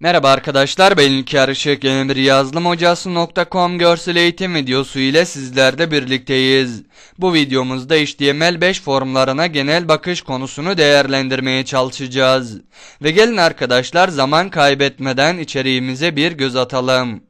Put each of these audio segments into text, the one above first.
Merhaba arkadaşlar ben İlker Işık yeni bir yazılımhocası.com görsel eğitim videosu ile sizlerle birlikteyiz. Bu videomuzda HTML5 formlarına genel bakış konusunu değerlendirmeye çalışacağız. Ve gelin arkadaşlar zaman kaybetmeden içeriğimize bir göz atalım.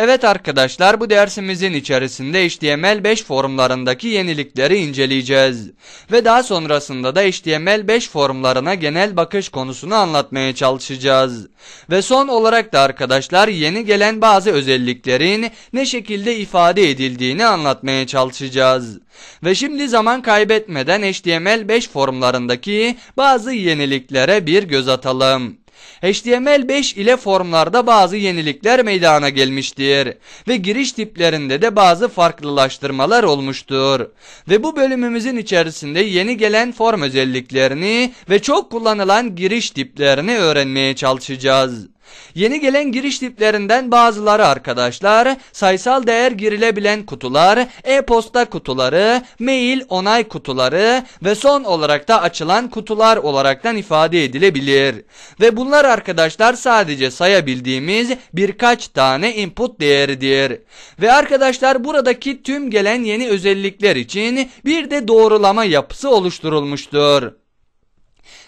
Evet arkadaşlar bu dersimizin içerisinde HTML5 forumlarındaki yenilikleri inceleyeceğiz. Ve daha sonrasında da HTML5 forumlarına genel bakış konusunu anlatmaya çalışacağız. Ve son olarak da arkadaşlar yeni gelen bazı özelliklerin ne şekilde ifade edildiğini anlatmaya çalışacağız. Ve şimdi zaman kaybetmeden HTML5 forumlarındaki bazı yeniliklere bir göz atalım. HTML5 ile formlarda bazı yenilikler meydana gelmiştir ve giriş tiplerinde de bazı farklılaştırmalar olmuştur. Ve bu bölümümüzün içerisinde yeni gelen form özelliklerini ve çok kullanılan giriş tiplerini öğrenmeye çalışacağız. Yeni gelen giriş tiplerinden bazıları arkadaşlar sayısal değer girilebilen kutular, e-posta kutuları, mail onay kutuları ve son olarak da açılan kutular olaraktan ifade edilebilir. Ve bunlar arkadaşlar sadece sayabildiğimiz birkaç tane input değeridir. Ve arkadaşlar buradaki tüm gelen yeni özellikler için bir de doğrulama yapısı oluşturulmuştur.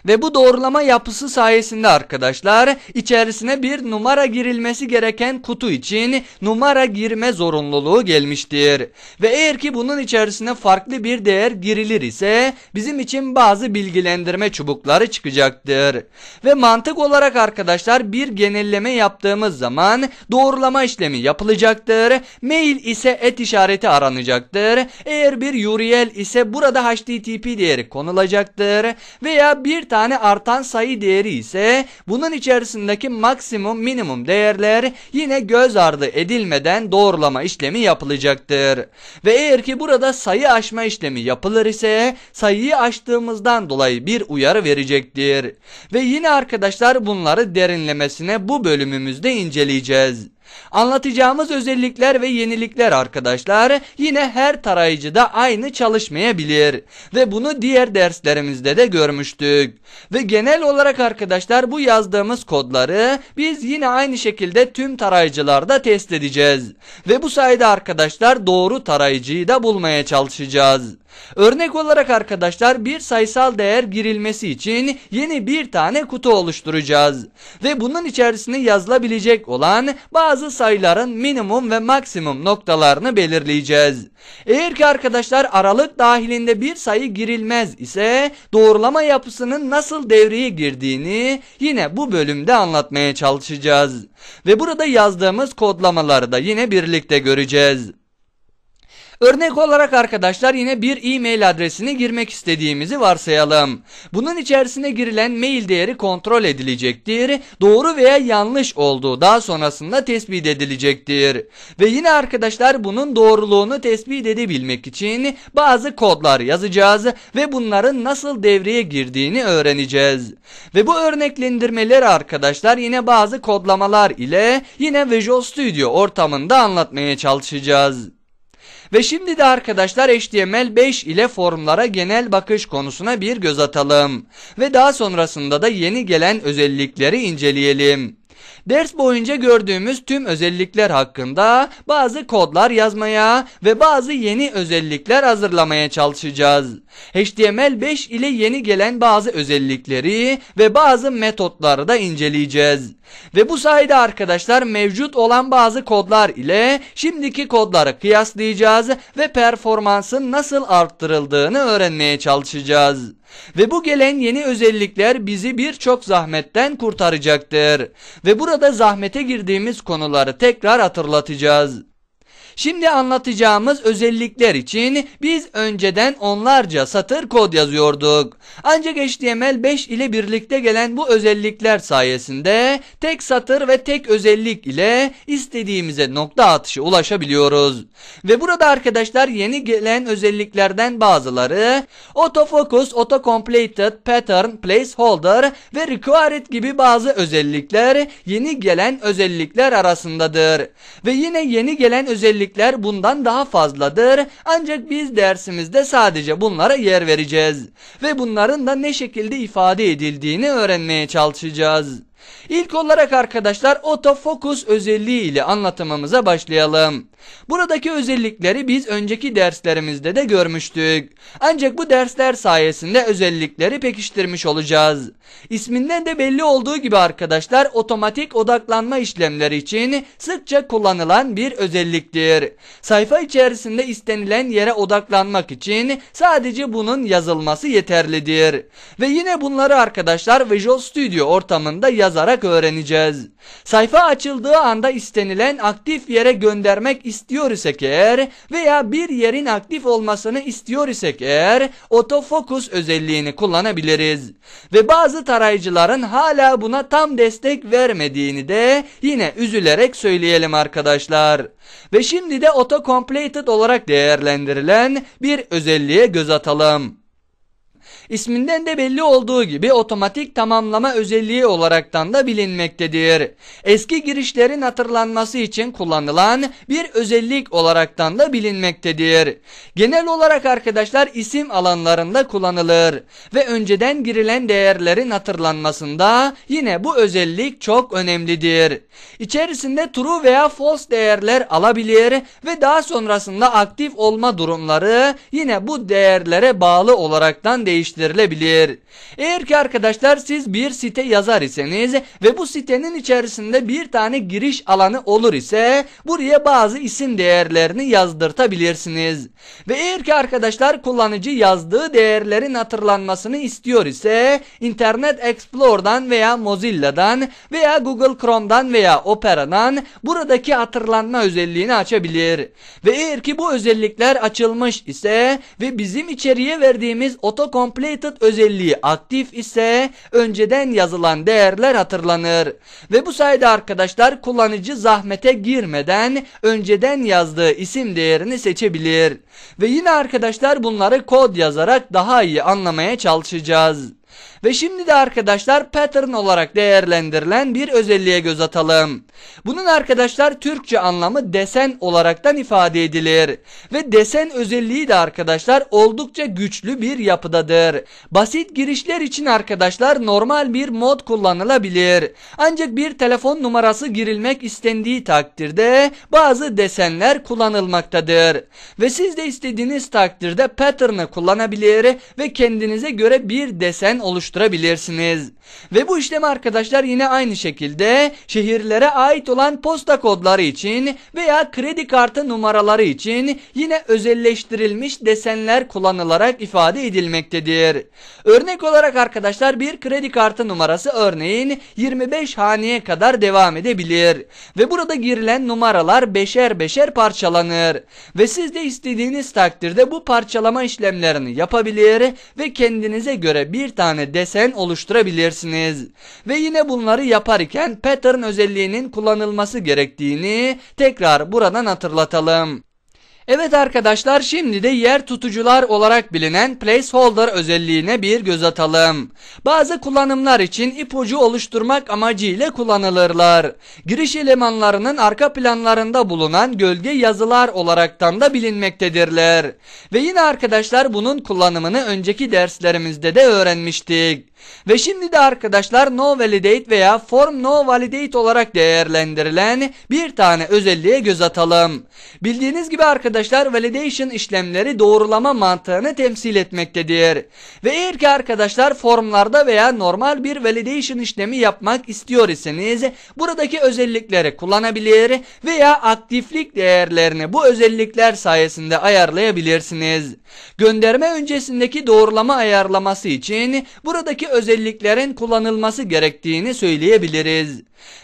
Ve bu doğrulama yapısı sayesinde arkadaşlar içerisine bir numara girilmesi gereken kutu için numara girme zorunluluğu gelmiştir. Ve eğer ki bunun içerisine farklı bir değer girilir ise bizim için bazı bilgilendirme çubukları çıkacaktır. Ve mantık olarak arkadaşlar bir genelleme yaptığımız zaman doğrulama işlemi yapılacaktır. Mail ise et işareti aranacaktır. Eğer bir URL ise burada HTTP değeri konulacaktır. Veya bir tane artan sayı değeri ise bunun içerisindeki maksimum minimum değerler yine göz ardı edilmeden doğrulama işlemi yapılacaktır. Ve eğer ki burada sayı aşma işlemi yapılır ise sayıyı aştığımızdan dolayı bir uyarı verecektir. Ve yine arkadaşlar bunları derinlemesine bu bölümümüzde inceleyeceğiz. Anlatacağımız özellikler ve yenilikler arkadaşlar yine her tarayıcıda aynı çalışmayabilir ve bunu diğer derslerimizde de görmüştük. Ve genel olarak arkadaşlar bu yazdığımız kodları biz yine aynı şekilde tüm tarayıcılarda test edeceğiz. Ve bu sayede arkadaşlar doğru tarayıcıyı da bulmaya çalışacağız. Örnek olarak arkadaşlar bir sayısal değer girilmesi için yeni bir tane kutu oluşturacağız. Ve bunun içerisine yazılabilecek olan bazı sayıların minimum ve maksimum noktalarını belirleyeceğiz. Eğer ki arkadaşlar aralık dahilinde bir sayı girilmez ise doğrulama yapısının nasıl devreye girdiğini yine bu bölümde anlatmaya çalışacağız. Ve burada yazdığımız kodlamaları da yine birlikte göreceğiz. Örnek olarak arkadaşlar yine bir e-mail adresini girmek istediğimizi varsayalım. Bunun içerisine girilen mail değeri kontrol edilecektir. Doğru veya yanlış olduğu daha sonrasında tespit edilecektir. Ve yine arkadaşlar bunun doğruluğunu tespit edebilmek için bazı kodlar yazacağız ve bunların nasıl devreye girdiğini öğreneceğiz. Ve bu örneklendirmeleri arkadaşlar yine bazı kodlamalar ile yine Visual Studio ortamında anlatmaya çalışacağız. Ve şimdi de arkadaşlar HTML5 ile formlara genel bakış konusuna bir göz atalım. Ve daha sonrasında da yeni gelen özellikleri inceleyelim. Ders boyunca gördüğümüz tüm özellikler hakkında bazı kodlar yazmaya ve bazı yeni özellikler hazırlamaya çalışacağız. HTML5 ile yeni gelen bazı özellikleri ve bazı metotları da inceleyeceğiz. Ve bu sayede arkadaşlar mevcut olan bazı kodlar ile şimdiki kodları kıyaslayacağız ve performansın nasıl arttırıldığını öğrenmeye çalışacağız. Ve bu gelen yeni özellikler bizi birçok zahmetten kurtaracaktır. Ve burada zahmete girdiğimiz konuları tekrar hatırlatacağız. Şimdi anlatacağımız özellikler için biz önceden onlarca satır kod yazıyorduk. Ancak HTML5 ile birlikte gelen bu özellikler sayesinde tek satır ve tek özellik ile istediğimize nokta atışı ulaşabiliyoruz. Ve burada arkadaşlar yeni gelen özelliklerden bazıları autofocus, autocompleted, pattern, placeholder ve required gibi bazı özellikler yeni gelen özellikler arasındadır. Ve yine yeni gelen özellikler özellikler bundan daha fazladır. Ancak biz dersimizde sadece bunlara yer vereceğiz. Ve bunların da ne şekilde ifade edildiğini öğrenmeye çalışacağız. İlk olarak arkadaşlar autofocus özelliği ile anlatımımıza başlayalım. Buradaki özellikleri biz önceki derslerimizde de görmüştük. Ancak bu dersler sayesinde özellikleri pekiştirmiş olacağız. İsminden de belli olduğu gibi arkadaşlar otomatik odaklanma işlemleri için sıkça kullanılan bir özelliktir. Sayfa içerisinde istenilen yere odaklanmak için sadece bunun yazılması yeterlidir. Ve yine bunları arkadaşlar Visual Studio ortamında yazarak öğreneceğiz. Sayfa açıldığı anda istenilen aktif yere göndermek istiyor isek eğer veya bir yerin aktif olmasını istiyor isek eğer autofocus özelliğini kullanabiliriz. Ve bazı tarayıcıların hala buna tam destek vermediğini de yine üzülerek söyleyelim arkadaşlar. Ve şimdi de autocompleted olarak değerlendirilen bir özelliğe göz atalım. İsminden de belli olduğu gibi otomatik tamamlama özelliği olaraktan da bilinmektedir. Eski girişlerin hatırlanması için kullanılan bir özellik olaraktan da bilinmektedir. Genel olarak arkadaşlar isim alanlarında kullanılır ve önceden girilen değerlerin hatırlanmasında yine bu özellik çok önemlidir. İçerisinde true veya false değerler alabilir ve daha sonrasında aktif olma durumları yine bu değerlere bağlı olaraktan değiştirilebilir. Eğer ki arkadaşlar siz bir site yazar iseniz ve bu sitenin içerisinde bir tane giriş alanı olur ise buraya bazı isim değerlerini yazdırtabilirsiniz. Ve eğer ki arkadaşlar kullanıcı yazdığı değerlerin hatırlanmasını istiyor ise Internet Explorer'dan veya Mozilla'dan veya Google Chrome'dan veya Opera'dan buradaki hatırlanma özelliğini açabilir. Ve eğer ki bu özellikler açılmış ise ve bizim içeriye verdiğimiz autocompleted özelliği aktif ise önceden yazılan değerler hatırlanır. Ve bu sayede arkadaşlar kullanıcı zahmete girmeden önceden yazdığı isim değerini seçebilir. Ve yine arkadaşlar bunları kod yazarak daha iyi anlamaya çalışacağız. Ve şimdi de arkadaşlar pattern olarak değerlendirilen bir özelliğe göz atalım. Bunun arkadaşlar Türkçe anlamı desen olaraktan ifade edilir. Ve desen özelliği de arkadaşlar oldukça güçlü bir yapıdadır. Basit girişler için arkadaşlar normal bir mod kullanılabilir. Ancak bir telefon numarası girilmek istendiği takdirde bazı desenler kullanılmaktadır. Ve siz de istediğiniz takdirde pattern'ı kullanabilir ve kendinize göre bir desen oluşturabilirsiniz. Ve bu işlem arkadaşlar yine aynı şekilde şehirlere ait olan posta kodları için veya kredi kartı numaraları için yine özelleştirilmiş desenler kullanılarak ifade edilmektedir. Örnek olarak arkadaşlar bir kredi kartı numarası örneğin 25 haneye kadar devam edebilir. Ve burada girilen numaralar beşer beşer parçalanır. Ve siz de istediğiniz takdirde bu parçalama işlemlerini yapabilir ve kendinize göre bir tane desen oluşturabilirsiniz. Ve yine bunları yaparken pattern özelliğinin kullanılması gerektiğini tekrar buradan hatırlatalım. Evet arkadaşlar şimdi de yer tutucular olarak bilinen placeholder özelliğine bir göz atalım. Bazı kullanımlar için ipucu oluşturmak amacıyla kullanılırlar. Giriş elemanlarının arka planlarında bulunan gölge yazılar olaraktan da bilinmektedirler. Ve yine arkadaşlar bunun kullanımını önceki derslerimizde de öğrenmiştik. Ve şimdi de arkadaşlar no validate veya form no validate olarak değerlendirilen bir tane özelliğe göz atalım. Bildiğiniz gibi arkadaşlar validation işlemleri doğrulama mantığını temsil etmektedir. Ve eğer ki arkadaşlar formlarda veya normal bir validation işlemi yapmak istiyor iseniz buradaki özellikleri kullanabilir veya aktiflik değerlerini bu özellikler sayesinde ayarlayabilirsiniz. Gönderme öncesindeki doğrulama ayarlaması için buradaki özelliklerin kullanılması gerektiğini söyleyebiliriz.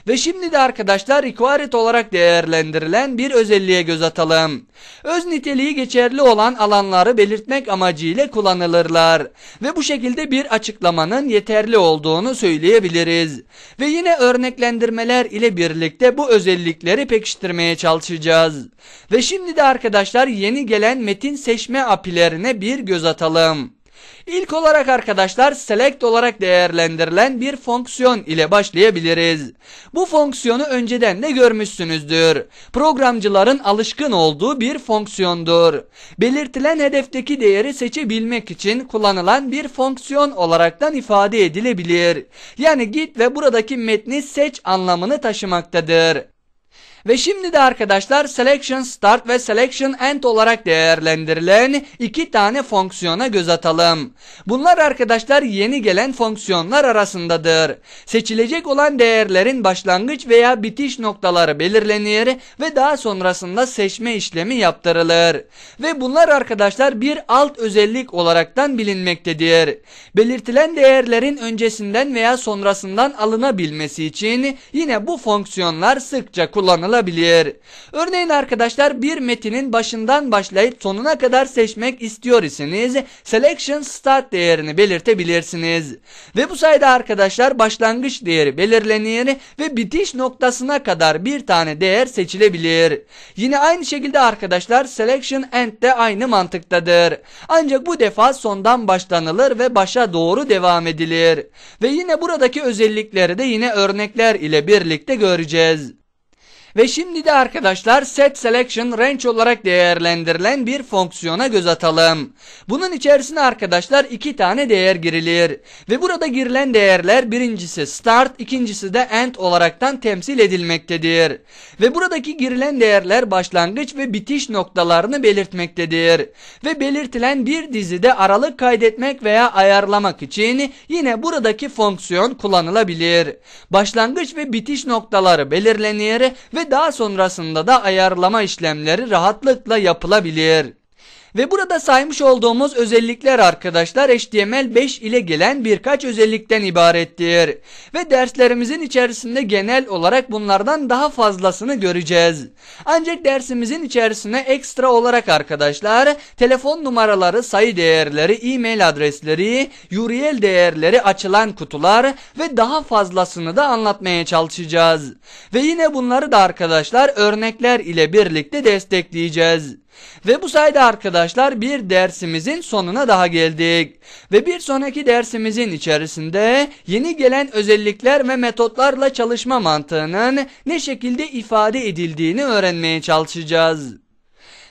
Ve şimdi de arkadaşlar required olarak değerlendirilen bir özelliğe göz atalım. Öz niteliği geçerli olan alanları belirtmek amacıyla kullanılırlar. Ve bu şekilde bir açıklamanın yeterli olduğunu söyleyebiliriz. Ve yine örneklendirmeler ile birlikte bu özellikleri pekiştirmeye çalışacağız. Ve şimdi de arkadaşlar yeni gelen metin seçme apilerine bir göz atalım. İlk olarak arkadaşlar select olarak değerlendirilen bir fonksiyon ile başlayabiliriz. Bu fonksiyonu önceden de görmüşsünüzdür. Programcıların alışkın olduğu bir fonksiyondur. Belirtilen hedefteki değeri seçebilmek için kullanılan bir fonksiyon olaraktan ifade edilebilir. Yani git ve buradaki metni seç anlamını taşımaktadır. Ve şimdi de arkadaşlar selection start ve selection end olarak değerlendirilen iki tane fonksiyona göz atalım. Bunlar arkadaşlar yeni gelen fonksiyonlar arasındadır. Seçilecek olan değerlerin başlangıç veya bitiş noktaları belirlenir ve daha sonrasında seçme işlemi yaptırılır. Ve bunlar arkadaşlar bir alt özellik olaraktan bilinmektedir. Belirtilen değerlerin öncesinden veya sonrasından alınabilmesi için yine bu fonksiyonlar sıkça kullanılır olabilir. Örneğin arkadaşlar bir metinin başından başlayıp sonuna kadar seçmek istiyor iseniz selection start değerini belirtebilirsiniz. Ve bu sayede arkadaşlar başlangıç değeri belirlenir ve bitiş noktasına kadar bir tane değer seçilebilir. Yine aynı şekilde arkadaşlar selection end de aynı mantıktadır. Ancak bu defa sondan başlanılır ve başa doğru devam edilir. Ve yine buradaki özellikleri de yine örnekler ile birlikte göreceğiz. Ve şimdi de arkadaşlar set selection range olarak değerlendirilen bir fonksiyona göz atalım. Bunun içerisine arkadaşlar iki tane değer girilir. Ve burada girilen değerler birincisi start ikincisi de end olaraktan temsil edilmektedir. Ve buradaki girilen değerler başlangıç ve bitiş noktalarını belirtmektedir. Ve belirtilen bir dizide aralık kaydetmek veya ayarlamak için yine buradaki fonksiyon kullanılabilir. Başlangıç ve bitiş noktaları belirlenir daha sonrasında da ayarlama işlemleri rahatlıkla yapılabilir. Ve burada saymış olduğumuz özellikler arkadaşlar HTML5 ile gelen birkaç özellikten ibarettir. Ve derslerimizin içerisinde genel olarak bunlardan daha fazlasını göreceğiz. Ancak dersimizin içerisine ekstra olarak arkadaşlar telefon numaraları, sayı değerleri, e-mail adresleri, URL değerleri, açılan kutular ve daha fazlasını da anlatmaya çalışacağız. Ve yine bunları da arkadaşlar örnekler ile birlikte destekleyeceğiz. Ve bu sayede arkadaşlar bir dersimizin sonuna daha geldik. Ve bir sonraki dersimizin içerisinde yeni gelen özellikler ve metotlarla çalışma mantığının ne şekilde ifade edildiğini öğrenmeye çalışacağız.